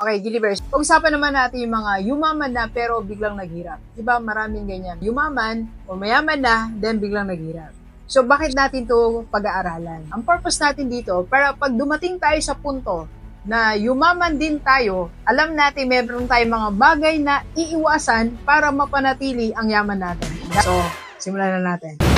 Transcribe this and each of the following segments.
Okay, Gilivers. Pag-usapan naman natin yung mga yumaman na pero biglang naghirap. Di ba maraming ganyan. Yumaman o mayaman na, then biglang naghirap. So, bakit natin to pag-aaralan? Ang purpose natin dito, para pag dumating tayo sa punto na yumaman din tayo, alam natin meron tayong mga bagay na iiwasan para mapanatili ang yaman natin. So, simulan na natin.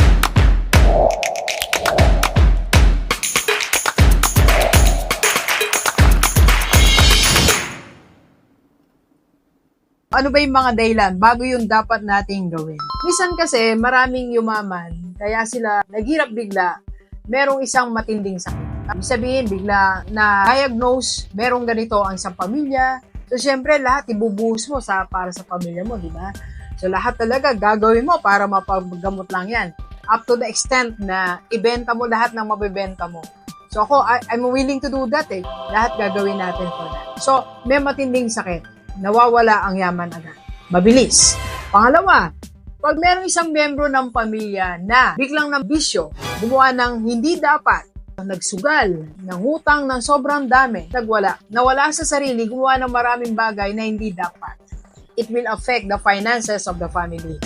Ano ba yung mga dahilan bago yung dapat nating gawin. Minsan kasi maraming yumaman, kaya sila naghirap bigla, merong isang matinding sakit. Ibig sabihin, bigla na diagnose, merong ganito ang isang pamilya. So, syempre, lahat ibubuhos mo sa, para sa pamilya mo, di ba? So, lahat talaga gagawin mo para mapaggamot lang yan. Up to the extent na ibenta mo lahat ng mabibenta mo. So, ako, I, I'm willing to do that eh. Lahat gagawin natin for that. So, may matinding sakit nawawala ang yaman agad. Mabilis. Pangalawa, pag merong isang miyembro ng pamilya na biglang ng bisyo, gumawa ng hindi dapat, nagsugal, nangutang ng sobrang dami, nagwala, nawala sa sarili, gumawa ng maraming bagay na hindi dapat. It will affect the finances of the family.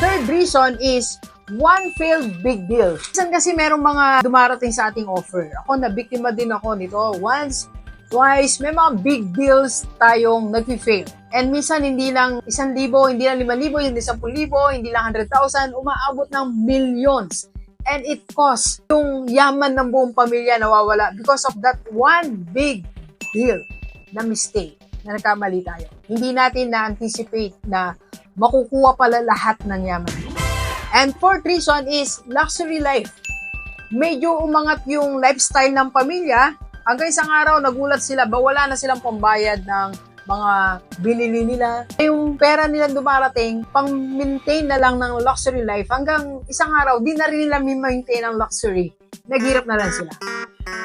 Third reason is one failed big deal. Minsan kasi merong mga dumarating sa ating offer. Ako, nabiktima din ako nito. Once, twice, may mga big deals tayong nag-fail. And minsan, hindi lang isang libo, hindi lang lima libo, hindi sampung libo, hindi lang 100,000, umaabot ng millions. And it costs yung yaman ng buong pamilya nawawala because of that one big deal na mistake na nagkamali tayo. Hindi natin na-anticipate na makukuha pala lahat ng yaman. And fourth reason is luxury life. Medyo umangat yung lifestyle ng pamilya, hanggang isang araw nagulat sila ba wala na silang pambayad ng mga binili nila. Yung pera nila dumarating, pang-maintain na lang ng luxury life. Hanggang isang araw, di na rin nila maintain ang luxury. Naghirap na lang sila.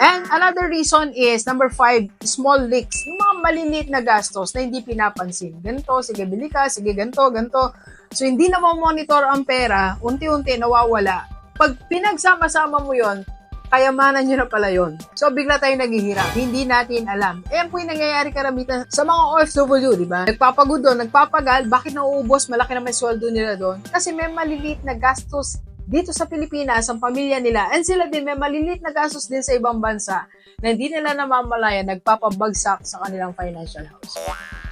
And another reason is, number five, small leaks. Yung mga maliliit na gastos na hindi pinapansin. Ganito, sige bili ka, sige ganito, ganito. So, hindi na monitor ang pera, unti-unti nawawala. Pag pinagsama-sama mo yon kayamanan nyo na pala yon. So, bigla tayong naghihirap. Hindi natin alam. Ayan po yung nangyayari karamitan sa mga OFW, di ba? Nagpapagod doon, nagpapagal, bakit nauubos? Malaki naman sweldo nila doon. Kasi may maliliit na gastos dito sa Pilipinas, ang pamilya nila, and sila din may maliliit na gastos din sa ibang bansa na hindi nila namamalayan, nagpapabagsak sa kanilang financial house.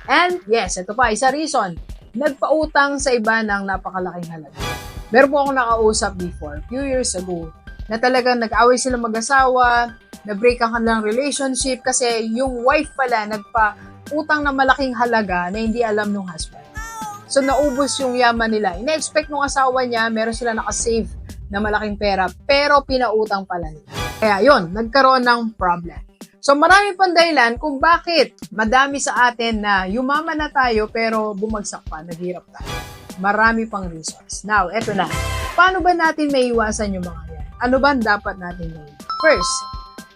And yes, ito pa, isa reason, nagpautang sa iba ng napakalaking halaga. Meron po akong nakausap before, few years ago, na talagang nag-away sila mag-asawa, na-break ang kanilang relationship kasi yung wife pala nagpa-utang na malaking halaga na hindi alam ng husband. So, naubos yung yaman nila. Ina-expect ng asawa niya, meron sila nakasave na malaking pera, pero pinautang pala nila. Kaya yon nagkaroon ng problem. So, marami pang dahilan kung bakit madami sa atin na yumaman na tayo pero bumagsak pa, naghirap tayo. Marami pang reasons. Now, eto na. Paano ba natin may iwasan yung mga? Ano ba ang dapat natin gawin? First,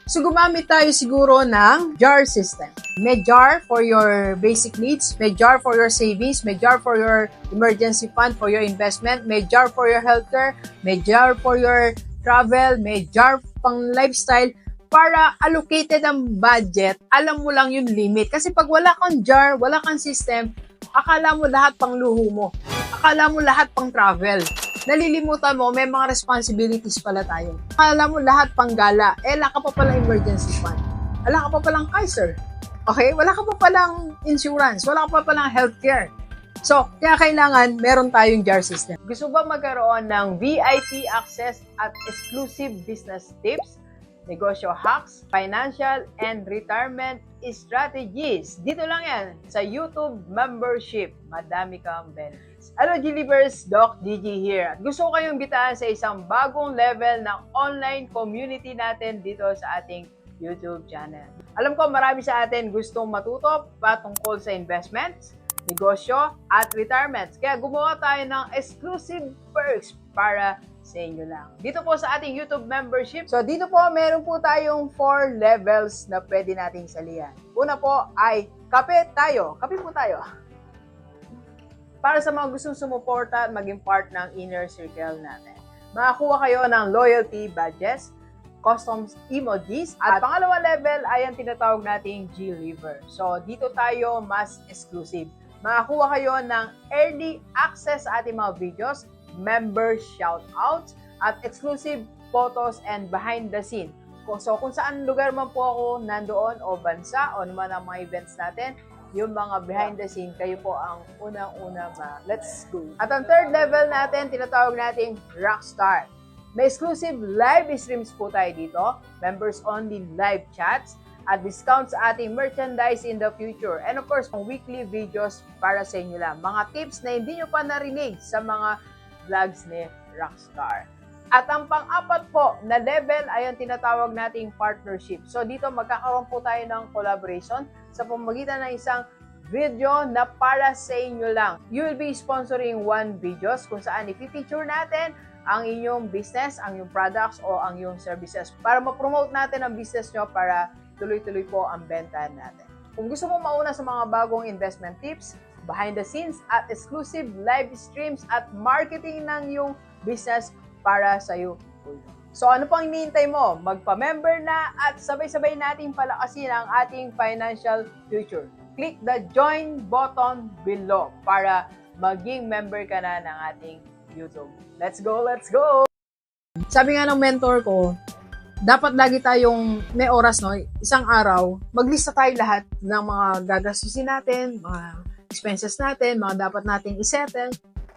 So, gumamit tayo siguro ng jar system. May jar for your basic needs, may jar for your savings, may jar for your emergency fund, for your investment, may jar for your healthcare, may jar for your travel, may jar pang lifestyle, para allocated ang budget, alam mo lang yung limit. Kasi pag wala kang jar, wala kang system, akala mo lahat pang luho mo. Akala mo lahat pang travel nalilimutan mo, may mga responsibilities pala tayo. Akala mo lahat pang gala, eh, wala ka pa palang emergency fund. Wala ka pa palang Kaiser. Okay? Wala ka pa palang insurance. Wala ka pa palang healthcare. So, kaya kailangan meron tayong JAR system. Gusto ba magkaroon ng VIP access at exclusive business tips, negosyo hacks, financial and retirement strategies? Dito lang yan sa YouTube membership. Madami kang benefits. Hello, Gilivers! Doc DG here. Gusto ko kayong bitaan sa isang bagong level ng online community natin dito sa ating YouTube channel. Alam ko marami sa atin gustong matuto patungkol sa investments, negosyo, at retirements. Kaya gumawa tayo ng exclusive perks para sa inyo lang. Dito po sa ating YouTube membership. So dito po meron po tayong 4 levels na pwede nating salihan. Una po ay kape tayo. Kape po tayo para sa mga gustong sumuporta at maging part ng inner circle natin. Makakuha kayo ng loyalty badges, custom emojis. At pangalawang level ay ang tinatawag nating G-Liver. So, dito tayo mas exclusive. Makakuha kayo ng early access sa ating mga videos, member shoutouts, at exclusive photos and behind the scene. So, kung saan lugar man po ako nandoon o bansa o naman ang mga events natin, yung mga behind the scene, kayo po ang unang-una ma. Let's go. At ang third level natin, tinatawag nating Rockstar. May exclusive live streams po tayo dito, members only live chats, at discounts sa ating merchandise in the future. And of course, weekly videos para sa inyo lang. Mga tips na hindi nyo pa narinig sa mga vlogs ni Rockstar. At ang pang-apat po na level ay ang tinatawag nating partnership. So dito magkakaroon po tayo ng collaboration sa pamagitan ng isang video na para sa inyo lang. You will be sponsoring one videos kung saan ipipicture natin ang inyong business, ang inyong products o ang inyong services para ma-promote natin ang business nyo para tuloy-tuloy po ang benta natin. Kung gusto mo mauna sa mga bagong investment tips, behind the scenes at exclusive live streams at marketing ng iyong business para sa iyo. So ano pang hinihintay mo? Magpa-member na at sabay-sabay nating palakasin ang ating financial future. Click the join button below para maging member ka na ng ating YouTube. Let's go, let's go! Sabi nga ng mentor ko, dapat lagi tayong may oras, no? Isang araw, maglista tayo lahat ng mga gagastusin natin, mga expenses natin, mga dapat nating isettle.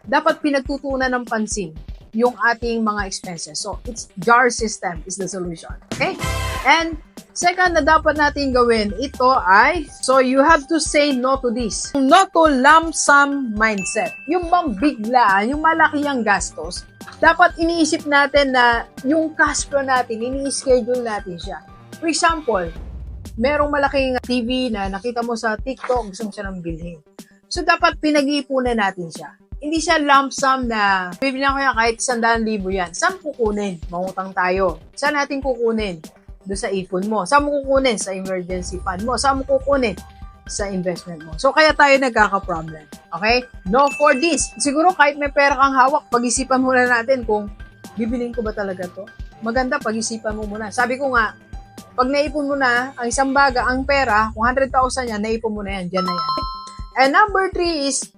Dapat pinagtutunan ng pansin yung ating mga expenses. So, it's jar system is the solution. Okay? And second na dapat natin gawin, ito ay, so you have to say no to this. No to lump sum mindset. Yung bang bigla, yung malaki ang gastos, dapat iniisip natin na yung cash flow natin, ini-schedule natin siya. For example, merong malaking TV na nakita mo sa TikTok, gusto mo siya ng bilhin. So, dapat pinag-iipunan natin siya. Hindi siya lump sum na bibilang ko yan kahit 100,000 yan. Saan kukunin? Mangutang tayo. Saan natin kukunin? Doon sa ipon mo. Saan mo kukunin? Sa emergency fund mo. Saan mo kukunin? Sa investment mo. So, kaya tayo nagkaka-problem. Okay? No for this. Siguro kahit may pera kang hawak, pag-isipan muna natin kung bibiling ko ba talaga to. Maganda, pag-isipan mo muna. Sabi ko nga, pag naipon mo na, ang isang baga, ang pera, kung 100,000 yan, naipon mo na yan, dyan na yan. And number three is,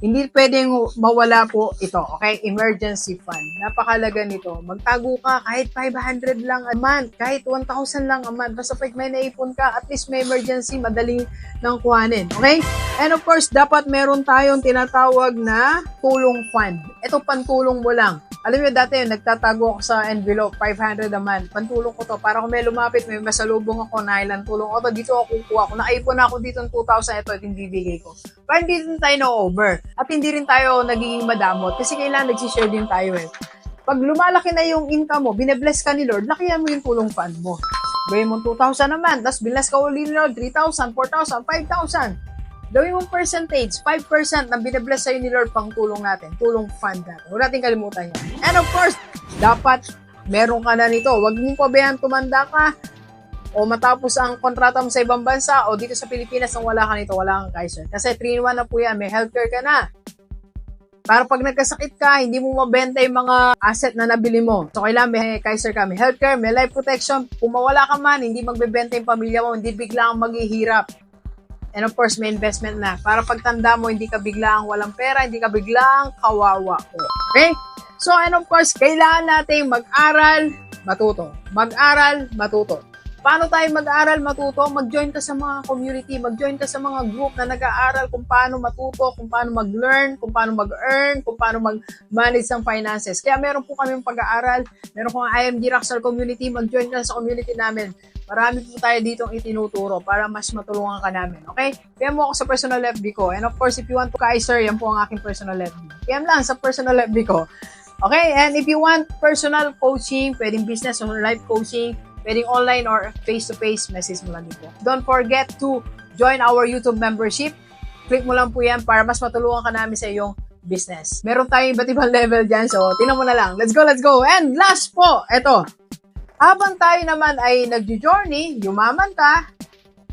hindi pwedeng mawala po ito, okay? Emergency fund. Napakalaga nito. Magtago ka kahit 500 lang a month, kahit 1,000 lang a month. Basta pag may naipon ka, at least may emergency, madali nang kuhanin, okay? And of course, dapat meron tayong tinatawag na tulong fund. Ito pantulong mo lang. Alam niyo dati, nagtatago ako sa envelope, 500 a month. Pantulong ko to. Para kung may lumapit, may masalubong ako na ilang tulong ko to, dito ako kukuha ko. Naipon ako dito ng 2,000, ito, yung bibigay ko. Para hindi rin tayo na-over. At hindi rin tayo nagiging madamot. Kasi kailangan nagsishare din tayo eh. Pag lumalaki na yung income mo, binebless ka ni Lord, lakihan mo yung tulong fund mo. Gawin mo 2,000 naman, tapos bilas ka uli ni Lord, 3,000, 4,000, 5,000. Gawin mong percentage, 5% na binabless sa'yo ni Lord pang tulong natin, tulong fund natin. Huwag natin kalimutan yan. And of course, dapat meron ka na nito. Huwag mong pabayaan tumanda ka o matapos ang kontrata mo sa ibang bansa o dito sa Pilipinas nang wala ka nito, wala kang Kaiser. Kasi 3-in-1 na po yan, may healthcare ka na. Para pag nagkasakit ka, hindi mo mabenta yung mga asset na nabili mo. So, kailangan may Kaiser ka, may healthcare, may life protection. Kung mawala ka man, hindi magbebenta yung pamilya mo, hindi bigla kang maghihirap. And of course, may investment na. Para pagtanda mo, hindi ka biglang walang pera, hindi ka biglang kawawa. Okay? So, and of course, kailangan nating mag-aral, matuto. Mag-aral, matuto. Paano tayo mag-aral, matuto? Mag-join ka sa mga community, mag-join ka sa mga group na nag-aaral kung paano matuto, kung paano mag-learn, kung paano mag-earn, kung paano mag-manage ng finances. Kaya meron po kami pag-aaral, meron ang IMG Rockstar Community, mag-join ka sa community namin. Marami po tayo ditong itinuturo para mas matulungan ka namin. Okay? PM mo ako sa personal FB ko. And of course, if you want to Kaiser, yan po ang aking personal FB. PM lang sa personal FB ko. Okay? And if you want personal coaching, pwedeng business or life coaching, pwedeng online or face-to-face, message mo lang dito. Don't forget to join our YouTube membership. Click mo lang po yan para mas matulungan ka namin sa iyong business. Meron tayong iba't ibang level dyan, so tinan mo na lang. Let's go, let's go! And last po, eto. Habang tayo naman ay nag-journey, yumaman ka,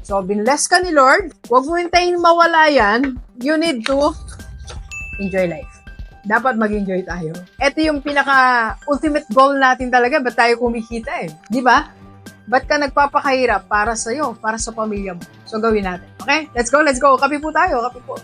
so binless ka ni Lord, huwag mo hintayin mawala yan, you need to enjoy life. dapat mag-enjoy tayo. Ito yung pinaka-ultimate goal natin talaga. Ba't tayo kumikita eh? Di ba? Ba't ka nagpapakahirap para sa'yo, para sa pamilya mo? So, gawin natin. Okay? Let's go, let's go. Kape po tayo, kape po.